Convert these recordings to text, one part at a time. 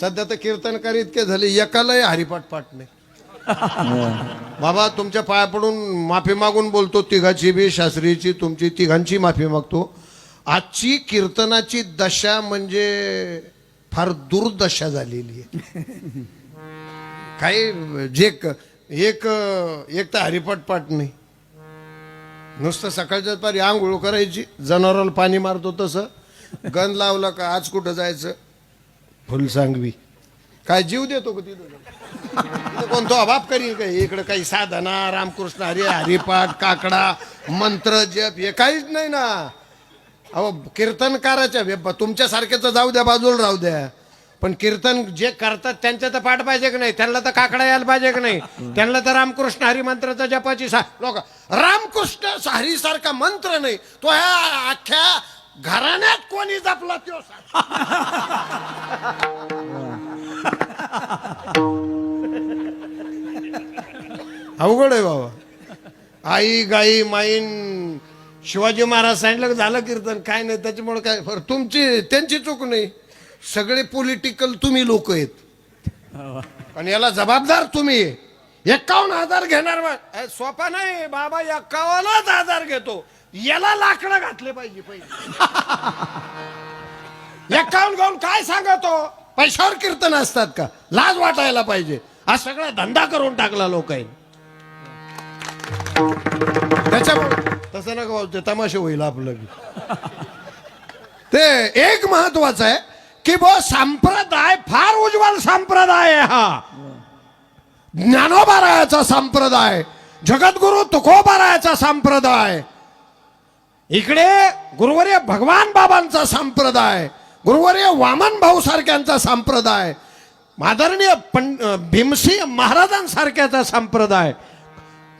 सध्या तर कीर्तनकार इतके झाले एकालाही हरिपाठ पाठ नाही. बाबा तुमच्या पाया पडून माफी मागून बोलतो तिघाची बी शास्त्रीची तुमची तिघांची माफी मागतो. आजची कीर्तनाची दशा म्हणजे फार दुर्दशा झालेली आहे. काही जे एक एक तर हरिपाठ पाठ नाही. नुसतं सकाळच्या पारी आंघोळ करायची जनावराला पाणी मारतो तसं. गंध लावलं का आज कुठं जायचं? फुलसांगवी काय जीव देतो का तिथं? कोणतो अबाप करीन काही इकडं काही साधना रामकृष्ण हरी हरिपाठ काकडा मंत्र जप हे काहीच नाही ना. अहो कीर्तनकाराच्या वे- तुमच्यासारख्याचं जाऊ द्या बाजूला राहू द्या. पण कीर्तन जे करतात त्यांच्या तर पाठ पाहिजे की नाही? त्यांना तर काकडा यायला पाहिजे की नाही? त्यांना तर रामकृष्ण हरी मंत्राचा जपाची सा लोक रामकृष्ण हरी सारखा मंत्र नाही. तो ह्या अख्ख्या घराण्यात कोणी जपला तो अवघड आहे बाबा. आई गाई माईन शिवाजी महाराज सांगितलं झालं कीर्तन काय नाही त्याच्यामुळे काय तुमची त्यांची चूक नाही. सगळे पॉलिटिकल तुम्ही लोक आहेत. पण याला जबाबदार तुम्ही. आहे. एक्कावन्न हजार घेणार बा- सोपा नाही बाबा एक्कावन्नच हजार घेतो. याला लाकडं घातले पाहिजे पहिले. एक्कावन्न घेऊन काय सांगतो? पैशावर कीर्तन असतात का? लाज वाटायला पाहिजे. हा सगळा धंदा करून टाकला लोक त्याच्यामुळे तसं नका भाऊ, ते तमाशे होईल आपलं. ते एक महत्वाचं आहे की बो संप्रदाय फार उज्ज्वल संप्रदाय आहे हा. ज्ञानोबारायाचा संप्रदाय जगद्गुरु तुकोबारायाचा संप्रदाय इकडे गुरुवर्य भगवान बाबांचा संप्रदाय गुरुवर्य वामन भाऊ सारख्यांचा संप्रदाय आदरणीय पण भीमसिंह महाराजांसारख्याचा संप्रदाय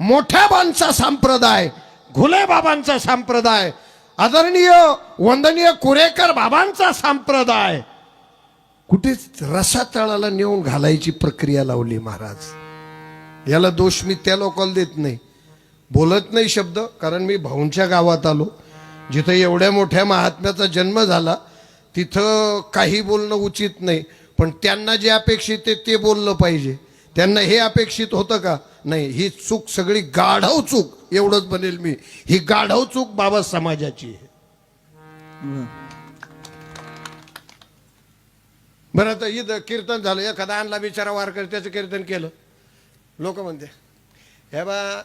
मोठ्या बांचा संप्रदाय घुले बाबांचा संप्रदाय आदरणीय वंदनीय कुरेकर बाबांचा संप्रदाय. कुठेच रसातळाला नेऊन घालायची प्रक्रिया लावली महाराज? याला दोष मी त्या लोकांना देत नाही. बोलत नाही शब्द कारण मी भाऊंच्या गावात आलो. जिथं एवढ्या मोठ्या महात्म्याचा जन्म झाला तिथं काही बोलणं उचित नाही. पण त्यांना जे अपेक्षित आहे ते बोललं पाहिजे. त्यांना हे अपेक्षित होतं का? नाही ही चूक सगळी गाढव चूक एवढंच बनेल मी. ही गाढव चूक बाबा समाजाची आहे. बरं आता इथं कीर्तन झालं. एखादा आणला बिचारा वारकर त्याचं कीर्तन केलं. लोक म्हणते हे बा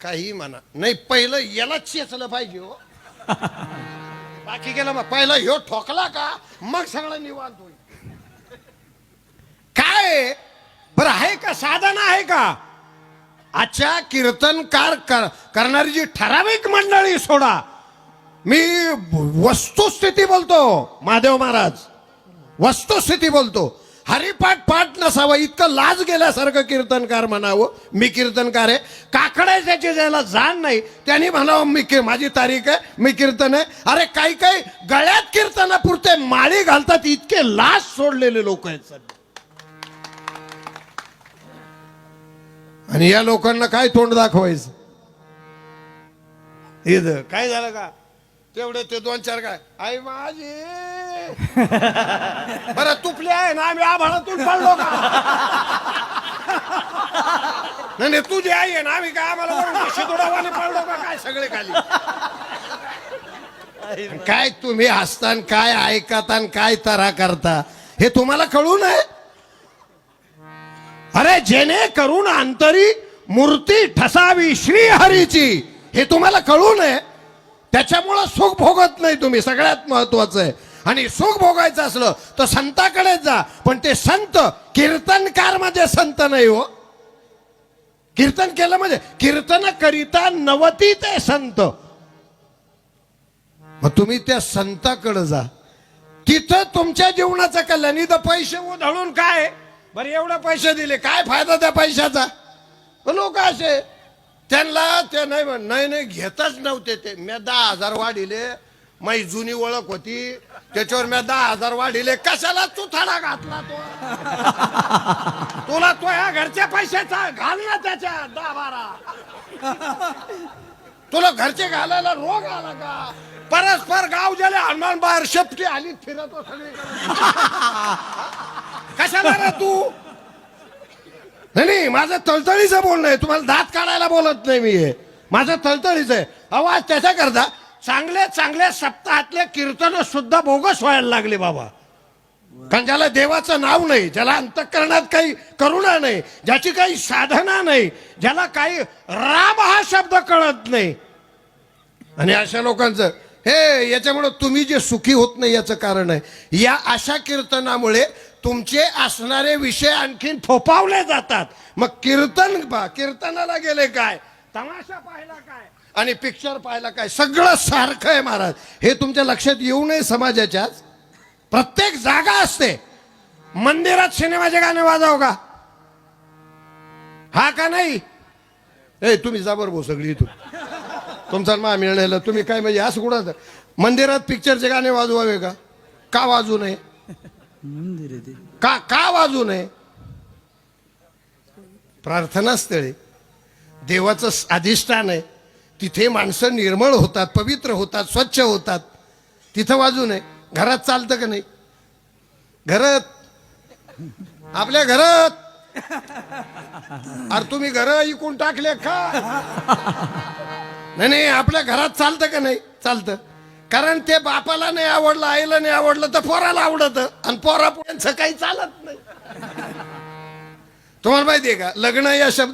काही म्हणा. नाही पहिलं याला चेचलं पाहिजे हो. बाकी केलं मग पहिला ह्यो ठोकला का? मग सगळं निवांत होईल. काय? बरं आहे का साधन आहे का? आजच्या कीर्तनकार कर- करणारी जी ठराविक मंडळी सोडा. मी वस्तुस्थिती बोलतो महादेव महाराज. वस्तुस्थिती बोलतो. हरिपाठ पाठ नसावं इतकं लाज गेल्यासारखं कीर्तनकार म्हणावं. मी कीर्तनकार आहे. काकडे त्याची ज्याला जाण नाही. त्यांनी म्हणावं मी की- माझी तारीख आहे. मी कीर्तन आहे. अरे काही काही गळ्यात कीर्तनापुरते माळी घालतात. इतके लाज सोडलेले लोक आहेत सध्या आणि या लोकांना काय तोंड दाखवायचं? काय झालं का? तेवढे ते दोन चार काय? आई माझी. बरं तुपले आहे ना आम्ही आभाळातून पडलो का? नाही नाही, तुझी आई आहे ना आम्ही काय आम्हाला वरून शिदोडावाने पडलो का काय सगळे खाली? आणि काय तुम्ही हसतान काय ऐकतान काय तरा करता हे तुम्हाला कळू नये? अरे जेणे करून अंतरी मूर्ती ठसावी श्री हरीची हे तुम्हाला कळू नये? त्याच्यामुळं सुख भोगत नाही तुम्ही. सगळ्यात महत्वाचं आहे. आणि सुख भोगायचं असलं तर संताकडे जा. पण ते संत कीर्तनकार म्हणजे संत नाही हो. कीर्तन केलं म्हणजे कीर्तन करिता नवती ते संत. मग तुम्ही त्या संताकडे जा. तिथं तुमच्या जीवनाचं कल्याण. इथं पैसे उधळून काय? बरं एवढं पैसे दिले. काय फायदा त्या पैशाचा? लोक असे. त्यांना ते नाही म्हण- नाही नाही घेतच नव्हते ते. मी दहा हजार वाढिले. माझी जुनी ओळख होती. त्याच्यावर मी दहा हजार वाढिले. कशाला तू थडा घातला तो? तुला तो ह्या घरच्या पैशाचा घाल ना त्याच्या दहा बारा. तुला घरचे घालायला रोग आला का? परस्पर गाव गेले हनुमान बाहेर शेपटी आली फिरतो सगळीकडे. कशाला रे तू? नाही नाही माझं तळतळीचं बोलणं आहे. तुम्हाला दात काढायला बोलत नाही मी हे. माझं तळतळीचं आहे. आवाज त्याच्याकरता चांगल्या चांगल्या सप्ताहातले कीर्तन सुद्धा बोगस व्हायला लागले बाबा. कारण ज्याला देवाचं नाव नाही ज्याला अंतकरणात काही करुणा नाही ज्याची काही साधना नाही ज्याला काही राम हा शब्द कळत नाही. आणि अशा लोकांचं हे याच्यामुळं तुम्ही जे सुखी होत नाही याचं कारण आहे. या अशा कीर्तनामुळे तुमचे असणारे विषय आणखीन फोपावले जातात. मग कीर्तन कीर्तनाला गेले काय? तमाशा पाहिला काय? आणि पिक्चर पाहिला काय? सगळं सारखं आहे महाराज. हे तुमच्या लक्षात येऊ नये समाजाच्याच प्रत्येक जागा असते. मंदिरात सिनेमाचे गाणे वाजव का? हा का नाही? ए तुम्ही जा भाऊ सगळी इथून. तुमचा मा मिळण्याला तुम्ही काय म्हणजे असं कुठं? मंदिरात पिक्चरचे गाणे वाजवावे का? का वाजू नये? मंदिर आहे ते. का का वाजू नये? प्रार्थनास्थळे देवाचं अधिष्ठान आहे. तिथे माणसं निर्मळ होतात पवित्र होतात स्वच्छ होतात. तिथं वाजू नये. घरात चालतं का नाही? घरात. आपल्या घरात. अरे तुम्ही घर इकून टाकले का? नाही नाही आपल्या घरात चालतं का नाही? चालतं. कारण ते बापाला नाही आवडलं आईला नाही आवडलं तर पोराला आवडत. आणि पोरापुढ्यांचं काही चालत नाही. तुम्हाला माहितीये का लग्न या शब्द